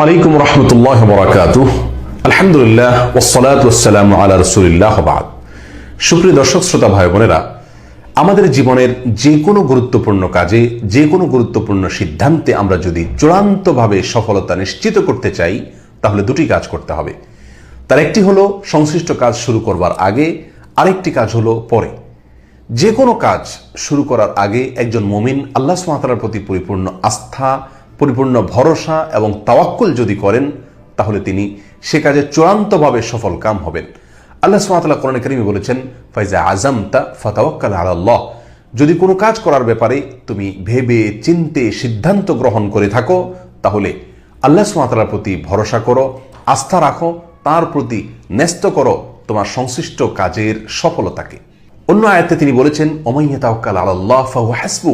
আলাইকুম রহমতুল্লাহ বরাকাত আলহামদুলিল্লাহ রসুলিল্লাহ সুপ্রিয় দর্শক, শ্রোতা ভাই বোনেরা, আমাদের জীবনের যে কোনো গুরুত্বপূর্ণ কাজে, যে কোনো গুরুত্বপূর্ণ সিদ্ধান্তে আমরা যদি চূড়ান্তভাবে সফলতা নিশ্চিত করতে চাই, তাহলে দুটি কাজ করতে হবে। তার একটি হলো, সংশ্লিষ্ট কাজ শুরু করবার আগে, আরেকটি কাজ হলো পরে। যে কোনো কাজ শুরু করার আগে একজন মমিন আল্লাহ সুমাতার প্রতি পরিপূর্ণ আস্থা পরিপূর্ণ ভরসা এবং তাওয়াক্কুল যদি করেন, তাহলে তিনি সে কাজে চূড়ান্তভাবে সফল কাম হবেন। আল্লাহ সুমাতাল্লাহ কোরআন করিমি বলেছেন, ফাইজা আজমতা ফতাওয়াক্কাল আল্লাহ। যদি কোনো কাজ করার ব্যাপারে তুমি ভেবে চিনতে সিদ্ধান্ত গ্রহণ করে থাকো, তাহলে আল্লাহ সুমাতালার প্রতি ভরসা করো, আস্থা রাখো, তার প্রতি ন্যস্ত করো তোমার সংশ্লিষ্ট কাজের সফলতাকে। অন্য আয়াতে তিনি বলেছেন, ওমাইয়া তাওয়াক্কাল আল্লাহ ফাহু হাসবু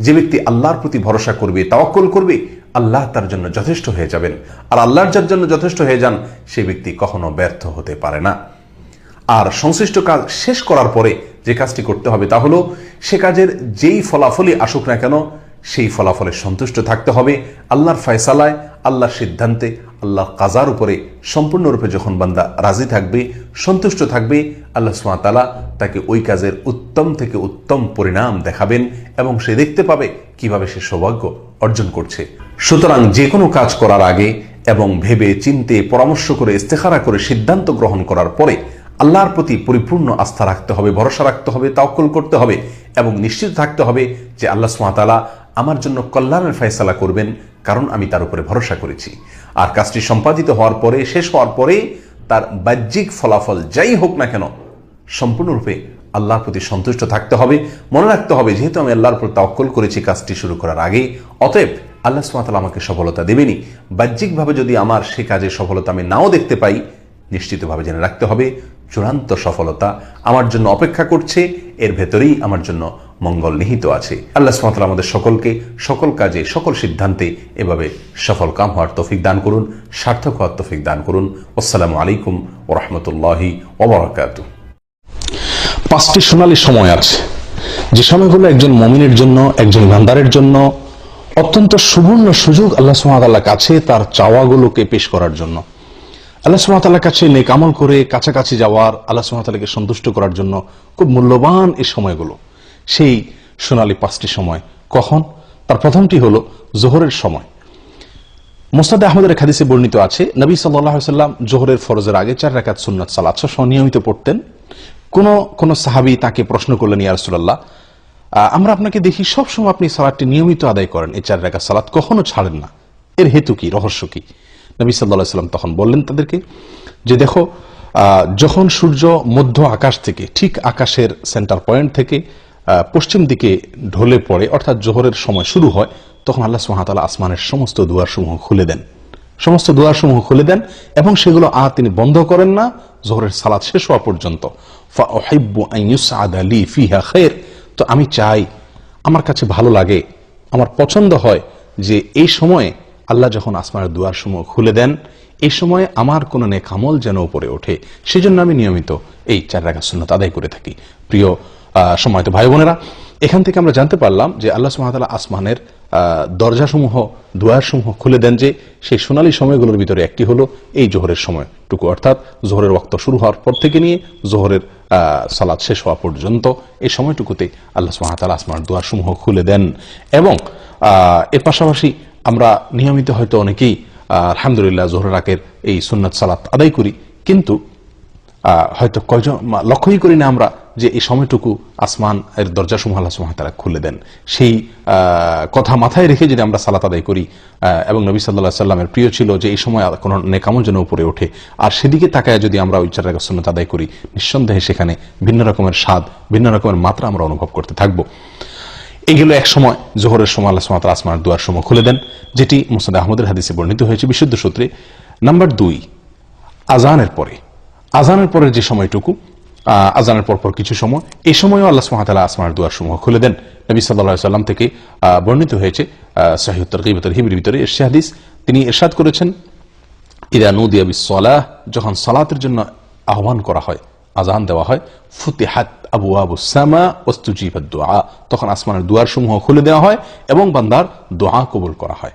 যে ব্যক্তি আল্লাহর প্রতি ভরসা করবে, তাওয়াক্কুল করবে, আল্লাহ তার জন্য যথেষ্ট হয়ে যাবেন। আর আল্লাহর যার জন্য যথেষ্ট হয়ে যান সেই ব্যক্তি কখনো ব্যর্থ হতে পারে না। আর সংশ্লিষ্ট কাজ শেষ করার পরে যে কাজটি করতে হবে তা হলো, সে কাজের যেই ফলাফলই আসুক না কেন, সেই ফলাফলে সন্তুষ্ট থাকতে হবে আল্লাহর ফয়সালায়, আল্লাহর সিদ্ধান্তে, আল্লাহর কাজার উপরে। সম্পূর্ণরূপে যখন বান্দা রাজি থাকবে, সন্তুষ্ট থাকবে, আল্লাহ সুমাতালা তাকে ওই কাজের উত্তম থেকে উত্তম পরিণাম দেখাবেন এবং সে দেখতে পাবে কীভাবে সে সৌভাগ্য অর্জন করছে। সুতরাং যে কোনো কাজ করার আগে এবং ভেবে চিনতে পরামর্শ করে ইস্তেখারা করে সিদ্ধান্ত গ্রহণ করার পরে আল্লাহর প্রতি পরিপূর্ণ আস্থা রাখতে হবে, ভরসা রাখতে হবে তাওকুল করতে হবে এবং নিশ্চিত থাকতে হবে যে আল্লাহ সুমাতালা আমার জন্য কল্যাণের ফয়সালা করবেন কারণ আমি তার উপরে ভরসা করেছি। আর কাজটি সম্পাদিত হওয়ার পরে, শেষ হওয়ার পরে তার বাহ্যিক ফলাফল যাই হোক না কেন সম্পূর্ণরূপে আল্লাহর প্রতি সন্তুষ্ট থাকতে হবে। মনে রাখতে হবে, যেহেতু আমি আল্লাহর প্রতি তাওকুল করেছি, কাজটি শুরু করার আগে। অতএব আল্লাহ সুমাতালা আমাকে সফলতা দেবেনি বাহ্যিকভাবে যদি আমার সে কাজে সফলতা আমি নাও দেখতে পাই, নিশ্চিতভাবে জেনে রাখতে হবে, চূড়ান্ত সফলতা আমার জন্য অপেক্ষা করছে, এর ভেতরেই আমার জন্য মঙ্গল নিহিত আছে। আল্লাহ সুমাতাল আমাদের সকলকে সকল কাজে, সকল সিদ্ধান্তে এভাবে সফল কাম হওয়ার তফিক দান করুন, সার্থক হওয়ার তফিক দান করুন। আসসালামু আলাইকুম ওরহমতুল্লাহি ওবরাকাত পাঁচটি সোনালি সময় আছে। যে সময়গুলো একজন মমিনের জন্য, একজন ইমানদারের জন্য অত্যন্ত সুবর্ণ সুযোগ আল্লাহ সুমাতাল্লাহ কাছে তার চাওয়াগুলোকে পেশ করার জন্য। আল্লাহ সুমাতাল্লাহ কাছে নেক আমল করে কাছাকাছি যাওয়ার আল্লাহ সুমাতাল্লাহকে সন্তুষ্ট করার জন্য খুব মূল্যবান এই সময়গুলো। সেই সোনালি পাঁচটি সময় কখন? তার প্রথমটি হলো জোহরের সময়। মোস্তাদ আহমদের হাদিসে বর্ণিত আছে, নবী সাল্লাহ সাল্লাম জোহরের ফরজের আগে চার রাকাত সুন্নাত সালাত সহ নিয়মিত পড়তেন। কোন কোন সাহাবি তাকে প্রশ্ন করলেন ইয়া রাসূলুল্লাহ আহ, আমরা আপনাকে দেখি সবসময় আপনি সালাদটি নিয়মিত আদায় করেন এই চার রাকাত সালাত কখনো ছাড়েন না। এর হেতু কি? রহস্য কি? নবী সাল্লাহ সাল্লাম তখন বললেন তাদেরকে যে দেখো যখন সূর্য মধ্য আকাশ থেকে ঠিক আকাশের সেন্টার পয়েন্ট থেকে পশ্চিম দিকে ঢলে পড়ে অর্থাৎ জোহরের সময় শুরু হয় তখন আল্লাহ সুহাতালা আসমানের সমস্ত দুয়ারসমূহ খুলে দেন। সমস্ত দোয়াসমূহ খুলে দেন এবং সেগুলো আর তিনি বন্ধ করেন না। জোহরের সালাদ শেষ হওয়া পর্যন্ত। তো আমি চাই, আমার কাছে ভালো লাগে, আমার পছন্দ হয় যে এই সময়ে আল্লাহ যখন আসমানের দুয়ার সমূহ খুলে দেন, এই সময়ে আমার কোনো নেকামল যেন উপরে ওঠে। সেজন্য আমি নিয়মিত এই চার রাখা সুন্নত আদায় করে থাকি। প্রিয় সময়ত ভাই বোনেরা, এখান থেকে আমরা জানতে পারলাম যে আল্লাহ সুহামতাল্লাহ আসমানের দরজাসমূহ, দুয়ারসমূহ খুলে দেন যে সেই সোনালী সময়গুলোর ভিতরে একটি হলো এই জোহরের সময়টুকু। অর্থাৎ জোহরের ওক্ত শুরু হওয়ার পর থেকে নিয়ে জোহরের সালাদ শেষ হওয়া পর্যন্ত এই সময়টুকুতে আল্লাহ সুহামতাল্লাহ আসমানের দুয়ারসমূহ খুলে দেন এবং এর পাশাপাশি আমরা নিয়মিত হয়তো অনেকেই আলহামদুলিল্লাহ জোহরের রাকের এই সুন্নত সালাত আদায় করি, কিন্তু হয়তো কয়জন, লক্ষ্যই করি না আমরা যে এই সময়টুকু আসমান এর দরজা সমূহ আল্লাহ তাআলা খুলে দেন। সেই কথা মাথায় রেখে যদি আমরা সালাত আদায় করি এবং নবী সাল্লাহ সাল্লামের প্রিয় ছিল যে এই সময় কোনো নেকামল যেন উপরে ওঠে। আর সেদিকে তাকায় যদি আমরা ওই চার রাকাত সুন্নত আদায় করি, নিঃসন্দেহে সেখানে ভিন্ন রকমের স্বাদ, ভিন্ন রকমের মাত্রা আমরা অনুভব করতে থাকব। এগুলো এক সময়, জোহরের সময় আল্লাহ সুমাত আসমার দুয়ার সময় খুলে দেন, যেটি মুসাদ আহমদের হাদিসে বর্ণিত হয়েছে বিশুদ্ধ সূত্রে। নাম্বার দুই আজানের পরে। আজানের পরের যে সময়টুকু আজানের পর পর কিছু সময়। এই সময়ও আল্লাহ সুমাতালা আসমানের দুয়ার সমূহ খুলে দেন। নবী সাল্লাহ সাল্লাম থেকে বর্ণিত হয়েছে সাহিউত্তর কিবতর হিবির ভিতরে এরশে হাদিস। তিনি এরশাদ করেছেন, ইদা নুদিয়া বিসলাহ যখন সালাতের জন্য আহ্বান করা হয়, আজান দেওয়া হয়, ফুতিহাত আবু আবু সামা ওস্তুজিবাদ দোয়া তখন আসমানের দুয়ার সমূহ খুলে দেওয়া হয় এবং বান্দার দোয়া কবুল করা হয়।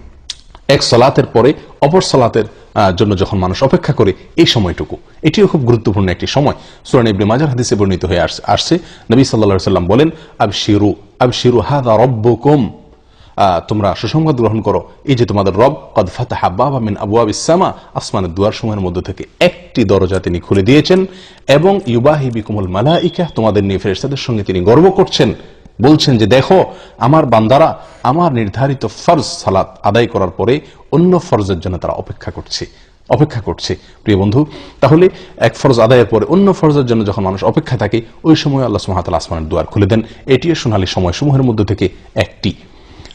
এক সলাতের পরে অপর সলাতের জন্য যখন মানুষ অপেক্ষা করে এই সময়টুকু। এটিও খুব গুরুত্বপূর্ণ একটি সময়। সুরান ইবনে মাজার হাদিসে বর্ণিত হয়ে আস- আসছে। নবী সাল্লা সাল্লাম বলেন আব শিরু আব শিরু হাদা রব্বকুম। তোমরা সুসংবাদ গ্রহণ করো, এই যে তোমাদের রব, কদ ফাতাহা বাবা মিন আবওয়াব ইসামা আসমানের দুয়ার সময়ের মধ্যে থেকে একটি দরজা তিনি খুলে দিয়েছেন এবং ইউবাহি বিকুমুল মালাইকা, তোমাদের নিয়ে ফেরেশতাদের সঙ্গে তিনি গর্ব করছেন। বলছেন যে, দেখো, আমার বান্দারা আমার নির্ধারিত ফরজ সালাত আদায় করার পরে অন্য ফরজের জন্য তারা অপেক্ষা করছে অপেক্ষা করছে। প্রিয় বন্ধু, তাহলে এক ফরজ আদায়ের পরে অন্য ফরজের জন্য যখন মানুষ অপেক্ষা থাকে, ওই সময় আল্লাহ সুমাতাল আসমানের দুয়ার খুলে দেন। এটিও সোনালী সময় সমূহের মধ্যে থেকে একটি।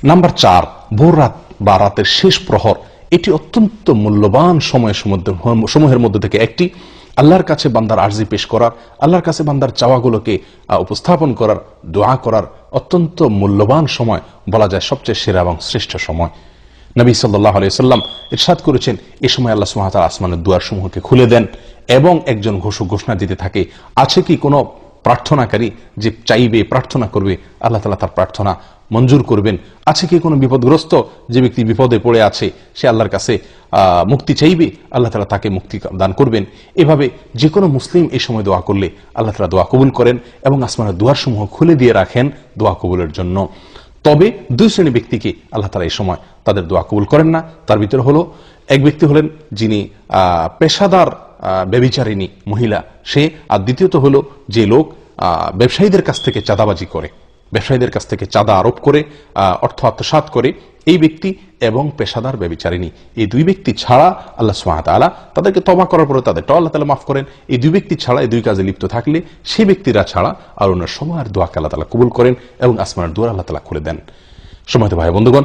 নাম্বার চার, ভোর রাত বা রাতের শেষ প্রহর, এটি অত্যন্ত মূল্যবান সময়ের সমুদ্র- সমূহের মধ্যে থেকে একটি। আল্লাহর কাছে বান্দার আর্জি পেশ করার, আল্লাহর কাছে বান্দার চাওয়াগুলোকে উপস্থাপন করার, দোয়া করার অত্যন্ত মূল্যবান সময় বলা যায় সবচেয়ে সেরা এবং শ্রেষ্ঠ সময়। নবী সাল্লাহ আলিয়াল্লাম ইরশাদ করেছেন, এ সময় আল্লাহ সুহাতাল আসমানের দুয়ার সমূহকে খুলে দেন এবং একজন ঘোষক ঘোষণা দিতে থাকে, আছে কি কোনো প্রার্থনাকারী যে চাইবে প্রার্থনা করবে আল্লাহ তালা তার প্রার্থনা মঞ্জুর করবেন। আছে কি কোনো বিপদগ্রস্ত যে ব্যক্তি বিপদে পড়ে আছে সে আল্লাহর কাছে মুক্তি চাইবে? আল্লাহ তালা তাকে মুক্তি দান করবেন। এভাবে যে কোনো মুসলিম এই সময় দোয়া করলে আল্লাহ তালা দোয়া কবুল করেন এবং আসমানের দুয়ার সমূহ খুলে দিয়ে রাখেন দোয়া কবুলের জন্য। তবে দুই শ্রেণি ব্যক্তিকে আল্লাহ তালা এই সময় তাদের দোয়া কবুল করেন না। তার ভিতরে হলো এক ব্যক্তি হলেন যিনি পেশাদার আহ, ব্যভিচারিণী মহিলা। সে, আর দ্বিতীয়ত হলো যে লোক ব্যবসায়ীদের কাছ থেকে চাঁদাবাজি করে। ব্যবসায়ীদের কাছ থেকে চাঁদা আরোপ করে অর্থ আত্মসাৎ করে। এই ব্যক্তি এবং পেশাদার ব্যবিচারিণী। এই দুই ব্যক্তি ছাড়া আল্লাহ সুমাত আলা তাদেরকে তবা করার পরে তাদেরটা আল্লাহ তালা মাফ করেন। এই দুই ব্যক্তি ছাড়া, এই দুই কাজে লিপ্ত থাকলে সেই ব্যক্তিরা ছাড়া আর অন্য সবার দোয়াকে আল্লাহ তালা কবুল করেন এবং আসমানের দোয়ার আল্লাহ তালা খুলে দেন। সময় ভাই বন্ধুগণ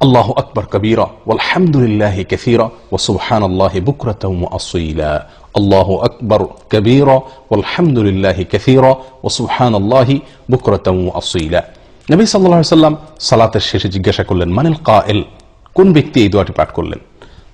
আল্লাহ আকবর কবীরা ওয়ালহামদুলিল্লাহ কাসীরা ওয়া সুবহানাল্লাহি বুকরাতাও ওয়া আসীলা আল্লাহ আকবর কবীরা ওয়ালহামদুলিল্লাহ কাসীরা ওয়া সুবহানাল্লাহি বুকরাতাও ওয়া আসীলা নবী সাল্লাল্লাহু আলাইহি সাল্লাম সালাতের শেষে জিজ্ঞাসা করলেন মানিল কায়েল কোন ব্যক্তি এই দোয়াটি পাঠ করলেন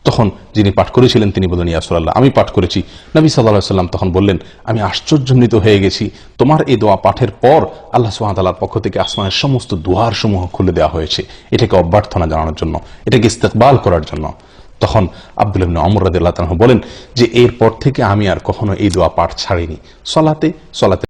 তখন যিনি পাঠ করেছিলেন তিনি বললেন ইয়াসুল্লাহ আমি পাঠ করেছি। নবী সাল্লাহ তখন বললেন, আমি আশ্চর্যান্বিত হয়ে গেছি। তোমার এই দোয়া পাঠের পর আল্লাহ সুহাতালার পক্ষ থেকে আসমানের সমস্ত দুয়ার সমূহ খুলে দেওয়া হয়েছে। এটাকে অভ্যর্থনা জানানোর জন্য, এটাকে ইস্তেকবাল করার জন্য। তখন আব্দুল আমর রাদিয়াল্লাহু তাআলা বলেন যে, এরপর থেকে আমি আর কখনো এই দোয়া পাঠ ছাড়িনি। সলাতে সলাতে